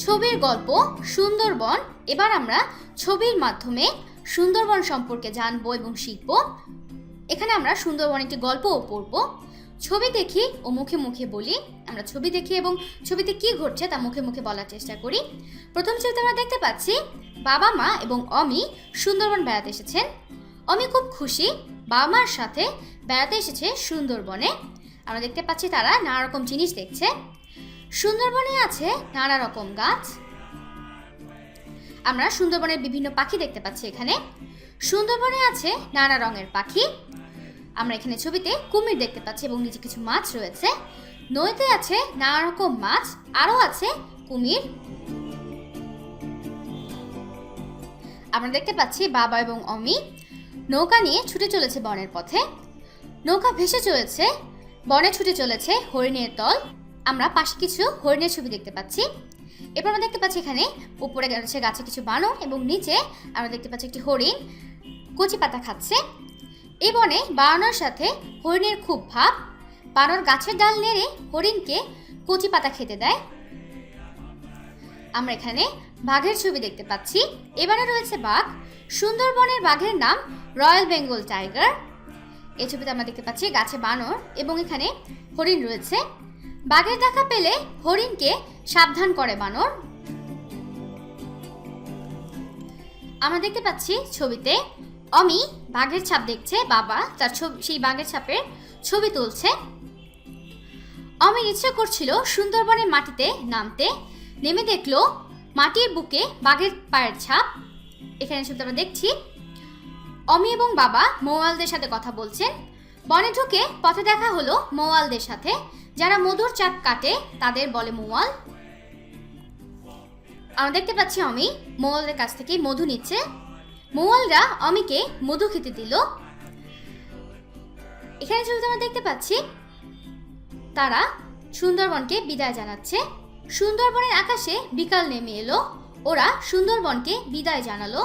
ছবির গল্প, সুন্দরবন, এবার আমরা ছবির মাধ্যমে সুন্দরবন সম্পর্কে জানব এবং শিখব। এখানে আমরা সুন্দরবন একটি গল্পও পড়ব। ছবি দেখি ও মুখে মুখে বলি। আমরা ছবি দেখি এবং ছবিতে কি ঘটছে তা মুখে মুখে বলার চেষ্টা করি। প্রথম ছবিতে আমরা দেখতে পাচ্ছি বাবা মা এবং অমি সুন্দরবন বেড়াতে এসেছেন। অমি খুব খুশি বাবা মার সাথে বেড়াতে এসেছে সুন্দরবনে। আমরা দেখতে পাচ্ছি তারা নানা রকম জিনিস দেখছে। সুন্দরবনে আছে নানা রকম গাছ। আমরা সুন্দরবনের বিভিন্ন পাখি দেখতে পাচ্ছি এখানে। সুন্দরবনে আছে নানা রঙের পাখি। আমরা এখানে ছবিতে কুমির দেখতে পাচ্ছি এবং নিচে কিছু মাছ রয়েছে। নদীতে আছে নানা রকম মাছ, আরও আছে কুমির। আমরা দেখতে পাচ্ছি বাবা এবং অমি। নৌকা নিয়ে ছুটে চলেছে বনের পথে। নৌকা ভেসে চলেছে, বনে ছুটে চলেছে হরিণের দল। আমরা পাশে কিছু হরিণের ছবি দেখতে পাচ্ছি। এরপর আমরা দেখতে পাচ্ছি এখানে উপরে রয়েছে গাছে কিছু বানর এবং নিচে আমরা দেখতে পাচ্ছি একটি হরিণ কচি পাতা খাচ্ছে। এই বনে বানর সাথে হরিণের খুব ভাব। বানর গাছের ডাল নেড়ে হরিণকে কচি পাতা খেতে দেয়। আমরা এখানে বাঘের ছবি দেখতে পাচ্ছি। এবারে রয়েছে বাঘ। সুন্দরবনের বাঘের নাম রয়্যাল বেঙ্গল টাইগার। এই ছবিতে আমরা দেখতে পাচ্ছি গাছে বানর এবং এখানে হরিণ রয়েছে। বাঘের দেখা পেলে হরিণকে সাবধান করে, বানর। আমরা দেখতে পাচ্ছি ছবিতে অমি বাঘের ছাপ দেখছে, বাবা তার ছবি, সেই বাঘের ছাপের ছবি তুলছে। অমির ইচ্ছে করছিল সুন্দরবনের মাটিতে নামতে, নেমে দেখল মাটির বুকে বাঘের পায়ের ছাপ। এখানে ছবিতে আমরা দেখছি অমি এবং বাবা মৌয়ালদের সাথে কথা বলছেন। বনে ঢুকে পথে দেখা হলো মৌয়ালদের সাথে। যারা মধুর চাপ কাটে, তাদের বলে মৌয়াল। আমরা দেখতে পাচ্ছি অমি মৌয়ালদের কাছ থেকে মধু নিচ্ছে। মৌয়ালরা অমিকে মধু খেতে দিল। এখানে ছবিতে আমরা দেখতে পাচ্ছি, তারা সুন্দরবনকে বিদায় জানাচ্ছে। সুন্দরবনের আকাশে বিকাল নেমে এলো। ওরা সুন্দরবনকে বিদায় জানালো।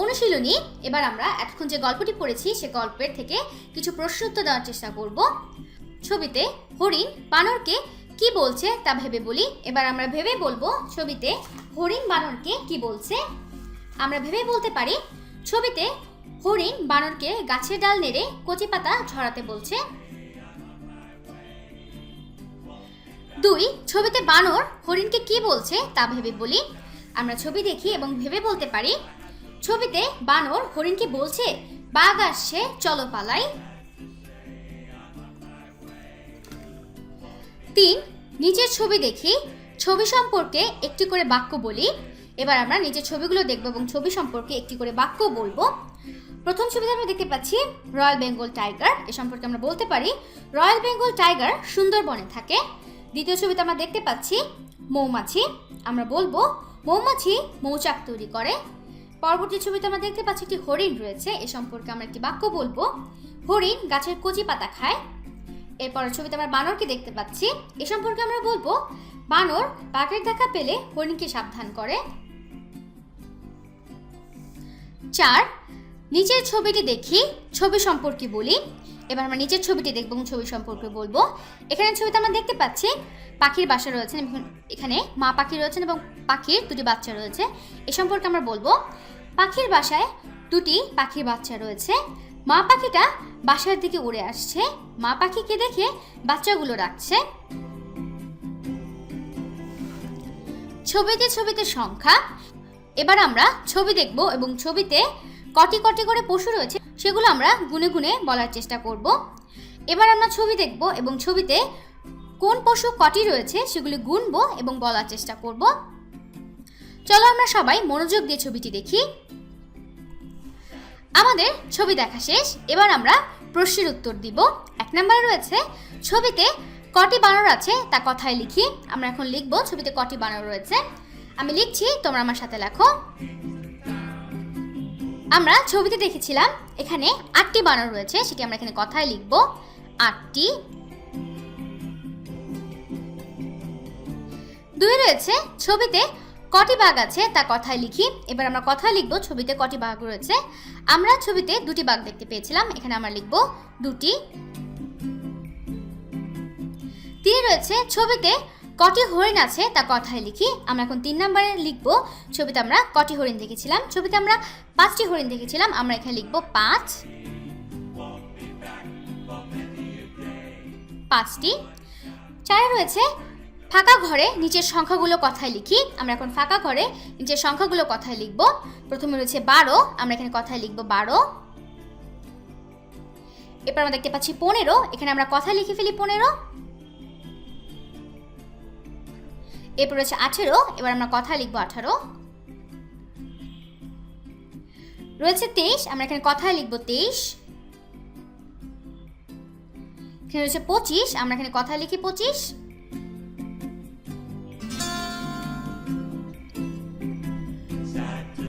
অনুশীলনী, এবার আমরা এতক্ষণ যে গল্পটি পড়েছি, সে গল্পের থেকে কিছু প্রশ্ন উত্তর দেওয়ার চেষ্টা করব। ছবিতে হরিণ বানরকে কি বলছে তা ভেবে বলি। এবার আমরা ভেবে বলব ছবিতে হরিণ বানরকে কি বলছে। আমরা ভেবে বলতে পারি, ছবিতে হরিণ বানরকে গাছের ডাল নেড়ে কচি পাতা ঝরাতে বলছে। দুই, ছবিতে বানর হরিণকে কি বলছে তা ভেবে বলি। আমরা ছবি দেখি এবং ভেবে বলতে পারি ছবিতে বানর হরিণকে বলছে, বাঘ আসছে, চলো পালাই। তিন, নিজের ছবি দেখি। ছবি সম্পর্কে একটি করে বাক্য বলি। এবার আমরা নিজের ছবিগুলো দেখব এবং ছবি সম্পর্কে একটি করে বাক্য বলব। প্রথম ছবিতে আমরা দেখতে পাচ্ছি রয়্যাল বেঙ্গল টাইগার। এ সম্পর্কে আমরা বলতে পারি, রয়্যাল বেঙ্গল টাইগার সুন্দরবনে থাকে। দ্বিতীয় ছবিতে আমরা দেখতে পাচ্ছি মৌমাছি। আমরা বলব, মৌমাছি মৌচাক তৈরি করে। পরবর্তী ছবিতে আমরা দেখতে পাচ্ছি একটি হরিণ রয়েছে। এ সম্পর্কে আমরা একটি বাক্য বলব। হরিণ গাছের কচি পাতা খায়। এরপরের ছবিতে আমরা বানরকে দেখতে পাচ্ছি। এ সম্পর্কে আমরা বলব, বানর বাঘের দেখা পেলে হরিণকে সাবধান করে। চার নিচের ছবিটি দেখি, ছবি সম্পর্কে বলি। এবার আমরা নিচের ছবিটি দেখব এবং ছবি সম্পর্কে বলব। এখানে ছবিতে আমরা দেখতে পাচ্ছি, পাখির বাসা রয়েছেন এখানে মা পাখি রয়েছেন এবং পাখির দুটি বাচ্চা রয়েছে। এ সম্পর্কে আমরা বলব, পাখির বাসায় দুটি পাখির বাচ্চা রয়েছে। মা পাখিটা বাসার দিকে উড়ে আসছে। মা পাখিকে দেখে বাচ্চাগুলো রাখছে ছবিতে ছবিতে সংখ্যা। এবার আমরা ছবি দেখব এবং ছবিতে কটি কটি করে পশু রয়েছে, সেগুলো আমরা গুনে গুনে বলার চেষ্টা করব। এবার আমরা ছবি দেখব এবং ছবিতে কোন পশু কটি রয়েছে, সেগুলি গুনবো এবং বলার চেষ্টা করব। চলো আমরা সবাই মনোযোগ দিয়ে ছবিটি দেখি। আমাদের ছবি দেখা শেষ, এবার আমরা প্রশ্নের উত্তর দিব। এক নম্বরে রয়েছে, ছবিতে কটি বানর আছে, তা কথায় লিখি। আমরা এখন লিখব ছবিতে কটি বানর রয়েছে। আমি লিখছি, তোমরা আমার সাথে লেখো। আমরা ছবিতে দেখেছিলাম, এখানে আটটি বানর রয়েছে, সেটি আমরা এখানে কথায় লিখব। আটটি। দুই রয়েছে, ছবিতে কটি বাঘ আছে তা কথায় লিখি। এবার আমরা কথায় লিখব, ছবিতে কটি বাঘ রয়েছে। আমরা ছবিতে দুটি বাঘ দেখতে পেয়েছিলাম, এখানে আমরা লিখব দুটি। তিন রয়েছে, ছবিতে কটি হরিণ আছে তা কথায় লিখি। আমরা এখন তিন নম্বরে লিখব ছবিতে আমরা কটি হরিণ দেখেছিলাম। ছবিতে আমরা পাঁচটি হরিণ দেখেছিলাম। আমরা এখানে লিখব পাঁচ। পাঁচটি। চারে রয়েছে ফাঁকা ঘরে নিচের সংখ্যাগুলো কথায় লিখি। আমরা এখন ফাঁকা ঘরে নিচের সংখ্যাগুলো কথায় লিখব। প্রথমে রয়েছে বারো। আমরা এখানে কথায় লিখব বারো। এরপর আমরা দেখতে পাচ্ছি পনেরো। এখানে আমরা কথায় লিখে ফেলি পনেরো। এরপর রয়েছে আঠেরো, এবার আমরা কথা লিখব আঠারো। রয়েছে তেইশ, আমরা এখানে কথায় লিখব তেইশ। এখানে রয়েছে পঁচিশ, আমরা এখানে কথা লিখি পঁচিশ।